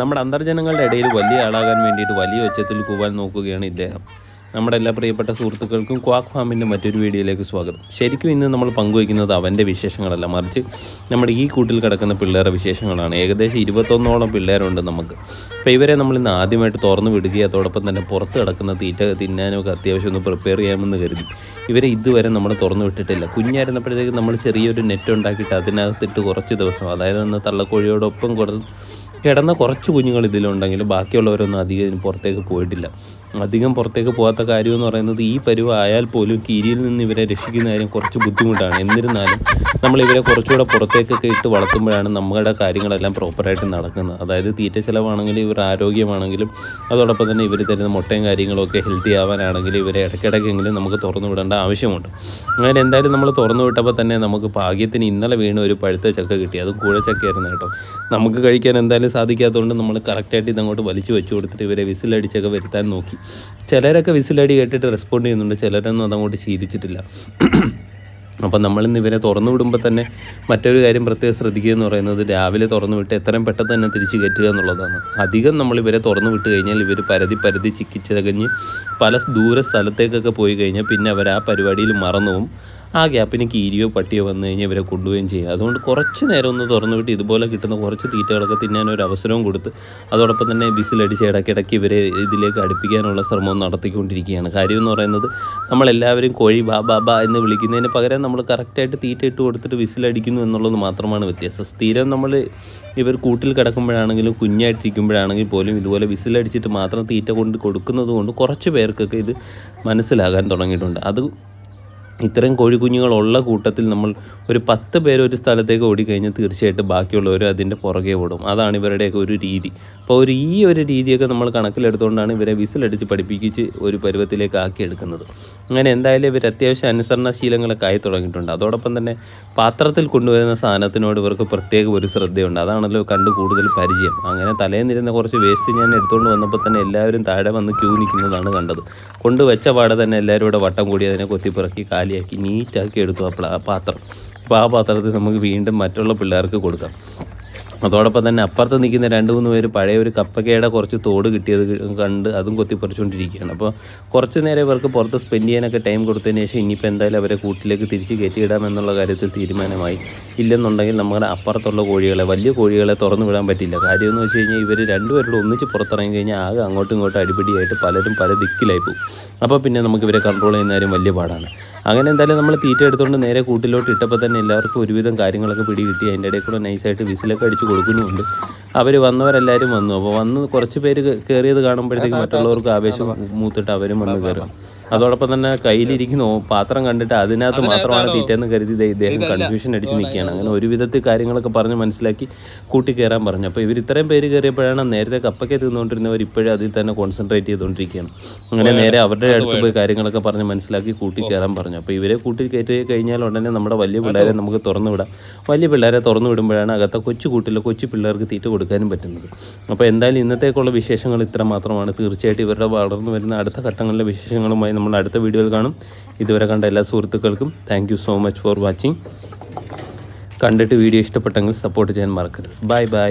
നമ്മുടെ അന്തർജനങ്ങളുടെ ഇടയിൽ വലിയ ആളാകാൻ വേണ്ടിയിട്ട് വലിയ ഒച്ചത്തിൽ കൂവാൻ നോക്കുകയാണ് ഇദ്ദേഹം. നമ്മുടെ എല്ലാ പ്രിയപ്പെട്ട സുഹൃത്തുക്കൾക്കും ക്വാക്ക് ഫാമിന്റെ മറ്റൊരു വീഡിയോയിലേക്ക് സ്വാഗതം. ശരിക്കും ഇന്ന് നമ്മൾ പങ്കുവയ്ക്കുന്നത് അവന്റെ വിശേഷങ്ങളല്ല. മറിച്ച് നമ്മുടെ ഈ കൂട്ടിൽ കിടക്കുന്ന പിള്ളേരുടെ വിശേഷങ്ങളാണ്. ഏകദേശം ഇരുപത്തൊന്നോളം പിള്ളേരുണ്ട് നമുക്ക്. അപ്പോൾ ഇവരെ നമ്മൾ ഇന്ന് ആദ്യമായിട്ട് തുറന്നു വിടുകയും അതോടൊപ്പം തന്നെ പുറത്ത് കിടക്കുന്ന തീറ്റ തിന്നാനൊക്കെ അത്യാവശ്യം ഒന്ന് പ്രിപ്പയർ ചെയ്യാമെന്ന് കരുതി. ഇവരെ ഇതുവരെ നമ്മൾ തുറന്നു വിട്ടിട്ടില്ല. കുഞ്ഞായിരുന്നപ്പോഴത്തേക്ക് നമ്മൾ ചെറിയൊരു നെറ്റ് ഉണ്ടാക്കിയിട്ട് അതിനകത്തിട്ട് കുറച്ച് ദിവസം അതായത് അന്ന് തള്ളക്കോഴിയോടൊപ്പം കുറച്ച് കിടന്ന കുറച്ച് കുഞ്ഞുങ്ങൾ ഇതിലുണ്ടെങ്കിലും ബാക്കിയുള്ളവരൊന്നും അധികം പുറത്തേക്ക് പോയിട്ടില്ല. അധികം പുറത്തേക്ക് പോകാത്ത കാര്യം എന്ന് പറയുന്നത് ഈ പരുവ ആയാൽ പോലും കീരിയിൽ നിന്ന് ഇവരെ രക്ഷിക്കുന്ന കാര്യം കുറച്ച് ബുദ്ധിമുട്ടാണ്. എന്നിരുന്നാലും നമ്മൾ ഇവരെ കുറച്ചുകൂടെ പുറത്തേക്കൊക്കെ ഇട്ട് വളർത്തുമ്പോഴാണ് നമ്മുടെ കാര്യങ്ങളെല്ലാം പ്രോപ്പറായിട്ട് നടക്കുന്നത്. അതായത് തീറ്റ ചിലവാണെങ്കിലും ഇവർ ആരോഗ്യമാണെങ്കിലും അതോടൊപ്പം തന്നെ ഇവർ തരുന്ന മുട്ടയും കാര്യങ്ങളൊക്കെ ഹെൽത്തി ആവാനാണെങ്കിലും ഇവരെ ഇടയ്ക്കിടയ്ക്കെങ്കിലും നമുക്ക് തുറന്നു വിടേണ്ട ആവശ്യമുണ്ട്. അങ്ങനെ എന്തായാലും നമ്മൾ തുറന്നു വിട്ടപ്പോൾ തന്നെ നമുക്ക് ഭാഗ്യത്തിന് ഇന്നലെ വീണ് ഒരു പഴുത്ത ചക്ക കിട്ടി. അതും കൂഴച്ചക്കയായിരുന്നു കേട്ടോ. നമുക്ക് കഴിക്കാൻ എന്തായാലും സാധിക്കാത്തതുകൊണ്ട് നമ്മൾ കറക്റ്റായിട്ട് ഇതങ്ങോട്ട് വലിച്ചു വെച്ചു കൊടുത്തിട്ട് ഇവരെ വിസിലടിച്ചൊക്കെ വരുത്താൻ നോക്കി. ചിലരൊക്കെ വിസിലടി കേട്ടിട്ട് റെസ്പോണ്ട് ചെയ്യുന്നുണ്ട്. ചിലരൊന്നും അതങ്ങോട്ട് ശീലിച്ചിട്ടില്ല. അപ്പം നമ്മളിന്ന് ഇവരെ തുറന്നു വിടുമ്പോൾ തന്നെ മറ്റൊരു കാര്യം പ്രത്യേകം ശ്രദ്ധിക്കുക എന്ന് പറയുന്നത് രാവിലെ തുറന്നു വിട്ട് എത്രയും പെട്ടെന്ന് തന്നെ തിരിച്ച് കയറ്റുക എന്നുള്ളതാണ്. അധികം നമ്മൾ ഇവരെ തുറന്നു വിട്ട് കഴിഞ്ഞാൽ ഇവർ പരതി പരതി ചിക്കിച്ചതകഞ്ഞ് പല ദൂര സ്ഥലത്തേക്കൊക്കെ പോയി കഴിഞ്ഞാൽ പിന്നെ അവർ ആ പരിപാടിയിൽ മറന്നു ആ ഗ്യാപ്പിന് കീരിയോ പട്ടിയോ വന്നു കഴിഞ്ഞാൽ ഇവരെ കൊണ്ടുപോവുകയും ചെയ്യുക അതുകൊണ്ട് കുറച്ച് നേരം ഒന്ന് തുറന്നു വിട്ട് ഇതുപോലെ കിട്ടുന്ന കുറച്ച് തീറ്റകളൊക്കെ തിന്നാൻ ഒരു അവസരവും കൊടുത്ത് അതോടൊപ്പം തന്നെ ബിസിലടിച്ച് ഇടയ്ക്കിടയ്ക്ക് ഇവരെ ഇതിലേക്ക് അടുപ്പിക്കാനുള്ള ശ്രമം നടത്തിക്കൊണ്ടിരിക്കുകയാണ്. കാര്യം എന്ന് പറയുന്നത് നമ്മളെല്ലാവരും കോഴി ബാ ബാ ബാ എന്ന് വിളിക്കുന്നതിന് പകരം നമ്മൾ കറക്റ്റായിട്ട് തീറ്റ ഇട്ട് കൊടുത്തിട്ട് വിസിലടിക്കുന്നു എന്നുള്ളത് മാത്രമാണ് വ്യത്യാസം. സ്ഥിരം നമ്മൾ ഇവർ കൂട്ടിൽ കിടക്കുമ്പോഴാണെങ്കിലും കുഞ്ഞായിട്ടിരിക്കുമ്പോഴാണെങ്കിൽ പോലും ഇതുപോലെ വിസിലടിച്ചിട്ട് മാത്രം തീറ്റ കൊണ്ട് കൊടുക്കുന്നത് കൊണ്ട് കുറച്ച് പേർക്കൊക്കെ ഇത് മനസ്സിലാകാൻ തുടങ്ങിയിട്ടുണ്ട്. അത് ഇത്രയും കോഴിക്കുഞ്ഞുങ്ങളുള്ള കൂട്ടത്തിൽ നമ്മൾ ഒരു പത്ത് പേര് ഒരു സ്ഥലത്തേക്ക് ഓടിക്കഴിഞ്ഞാൽ തീർച്ചയായിട്ടും ബാക്കിയുള്ളവർ അതിന്റെ പുറകെ ഓടും. അതാണ് ഇവരുടെയൊക്കെ ഒരു രീതി. അപ്പോൾ ഒരു ഈ ഒരു രീതിയൊക്കെ നമ്മൾ കണക്കിലെടുത്തുകൊണ്ടാണ് ഇവരെ വിസിലടിച്ച് പഠിപ്പിച്ച് ഒരു പരുവത്തിലേക്ക് ആക്കി എടുക്കുന്നത്. അങ്ങനെ എന്തായാലും ഇവർ അത്യാവശ്യം അനുസരണശീലങ്ങളൊക്കെ ആയി തുടങ്ങിയിട്ടുണ്ട്. അതോടൊപ്പം തന്നെ പാത്രത്തിൽ കൊണ്ടുവരുന്ന സാധനത്തിനോട് ഇവർക്ക് പ്രത്യേക ഒരു ശ്രദ്ധയുണ്ട്. അതാണല്ലോ കണ്ട് കൂടുതൽ പരിചയം. അങ്ങനെ തലേന്നിരുന്ന കുറച്ച് വേസ്റ്റ് ഞാൻ എടുത്തുകൊണ്ട് വന്നപ്പോൾ തന്നെ എല്ലാവരും താഴെ വന്ന് ക്യൂ നിൽക്കുന്നതാണ് കണ്ടത്. കൊണ്ടുവച്ച പാടെ തന്നെ എല്ലാവരും ഇവിടെ വട്ടം കൂടി അതിനെ കൊത്തിപ്പിറക്കി കാലിയാക്കി നീറ്റാക്കി എടുത്തു ആ പാത്രം. അപ്പോൾ ആ പാത്രത്തിൽ നമുക്ക് വീണ്ടും മറ്റുള്ള പിള്ളേർക്ക് കൊടുക്കാം. അതോടൊപ്പം തന്നെ അപ്പുറത്ത് നിൽക്കുന്ന രണ്ട് മൂന്ന് പേര് പഴയ ഒരു കപ്പക്കയുടെ കുറച്ച് തോട് കിട്ടിയത് കണ്ട് അതും കൊത്തിപ്പറിച്ചുകൊണ്ടിരിക്കുകയാണ്. അപ്പോൾ കുറച്ച് നേരം ഇവർക്ക് പുറത്ത് സ്പെൻഡ് ചെയ്യാനൊക്കെ ടൈം കൊടുത്തതിന് ശേഷം ഇനിയിപ്പോൾ എന്തായാലും അവരെ കൂട്ടിലേക്ക് തിരിച്ച് കയറ്റിയിടാമെന്നുള്ള കാര്യത്തിൽ തീരുമാനമായി. ഇല്ലെന്നുണ്ടെങ്കിൽ നമ്മുടെ അപ്പുറത്തുള്ള കോഴികളെ വലിയ കോഴികളെ തുറന്നു വിടാൻ പറ്റില്ല. കാര്യം എന്ന് വെച്ച് കഴിഞ്ഞാൽ ഇവർ രണ്ടുപേരോട് ഒന്നിച്ച് പുറത്തിറങ്ങി കഴിഞ്ഞാൽ ആകെ അങ്ങോട്ടും ഇങ്ങോട്ടും അടിപിടിയായിട്ട് പലരും പല ദിക്കിലായി പോകും. അപ്പോൾ പിന്നെ നമുക്ക് ഇവരെ കൺട്രോൾ ചെയ്യുന്ന കാര്യം വലിയ പാടാണ്. അങ്ങനെ എന്തായാലും നമ്മൾ തീറ്റ എടുത്തുകൊണ്ട് നേരെ കൂട്ടിലോട്ട് ഇട്ടപ്പോൾ തന്നെ എല്ലാവർക്കും ഒരുവിധം കാര്യങ്ങളൊക്കെ പിടി കിട്ടി അതിന്റെ ഇടയിൽ കൂടെ നൈസായിട്ട് വിസിലൊക്കെ അടിച്ച് കൊടുക്കുന്നുമുണ്ട്. അവർ വന്നവരെല്ലാവരും വന്നു. അപ്പോൾ വന്ന് കുറച്ച് പേര് കയറിയത് കാണുമ്പോഴത്തേക്ക് മറ്റുള്ളവർക്ക് ആവേശം മൂത്തിട്ട് അവരും വന്ന് കയറും അതോടൊപ്പം തന്നെ കയ്യിലിരിക്കുന്ന പാത്രം കണ്ടിട്ട് അതിനകത്ത് മാത്രമാണ് തീറ്റയെന്ന് കരുതി ഇദ്ദേഹം കൺഫ്യൂഷൻ അടിച്ച് നിൽക്കുകയാണ് അങ്ങനെ ഒരു വിധത്തിൽ കാര്യങ്ങളൊക്കെ പറഞ്ഞ് മനസ്സിലാക്കി കൂട്ടി കയറാൻ പറഞ്ഞു. അപ്പോൾ ഇവർ ഇത്രയും പേര് കയറിയപ്പോഴാണ് നേരത്തെ കപ്പയ്ക്ക് തിന്നുകൊണ്ടിരുന്നവർ ഇപ്പോഴും അതിൽ തന്നെ കോൺസെൻട്രേറ്റ് ചെയ്തുകൊണ്ടിരിക്കുകയാണ്. അങ്ങനെ നേരെ അവരുടെ അടുത്ത് പോയി കാര്യങ്ങളൊക്കെ പറഞ്ഞ് മനസ്സിലാക്കി കൂട്ടി കയറാൻ പറഞ്ഞു. അപ്പോൾ ഇവരെ കൂട്ടി കയറ്റി കഴിഞ്ഞാൽ ഉടനെ നമ്മുടെ വലിയ പിള്ളേരെ നമുക്ക് തുറന്നു വിടാം. വലിയ പിള്ളേരെ തുറന്നു വിടുമ്പോഴാണ് അകത്തെ കൊച്ചു കൂട്ടിലെ കൊച്ചു പിള്ളേർക്ക് തീറ്റ കൊടുക്കാനും പറ്റുന്നത്. അപ്പോൾ എന്തായാലും ഇന്നത്തേക്കുള്ള വിശേഷങ്ങൾ ഇത്ര മാത്രമാണ്. തീർച്ചയായിട്ടും ഇവരുടെ വളർന്നു വരുന്ന അടുത്ത ഘട്ടങ്ങളിലെ വിശേഷങ്ങളുമായി നമ്മൾ അടുത്ത വീഡിയോയിൽ കാണും. ഇതുവരെ കണ്ട എല്ലാ സുഹൃത്തുക്കൾക്കും thank so much for watching കണ്ടിട്ട് വീഡിയോ ഇഷ്ടപ്പെട്ടെങ്കിൽ സപ്പോർട്ട് ചെയ്യാൻ മറക്കരുത്. Bye bye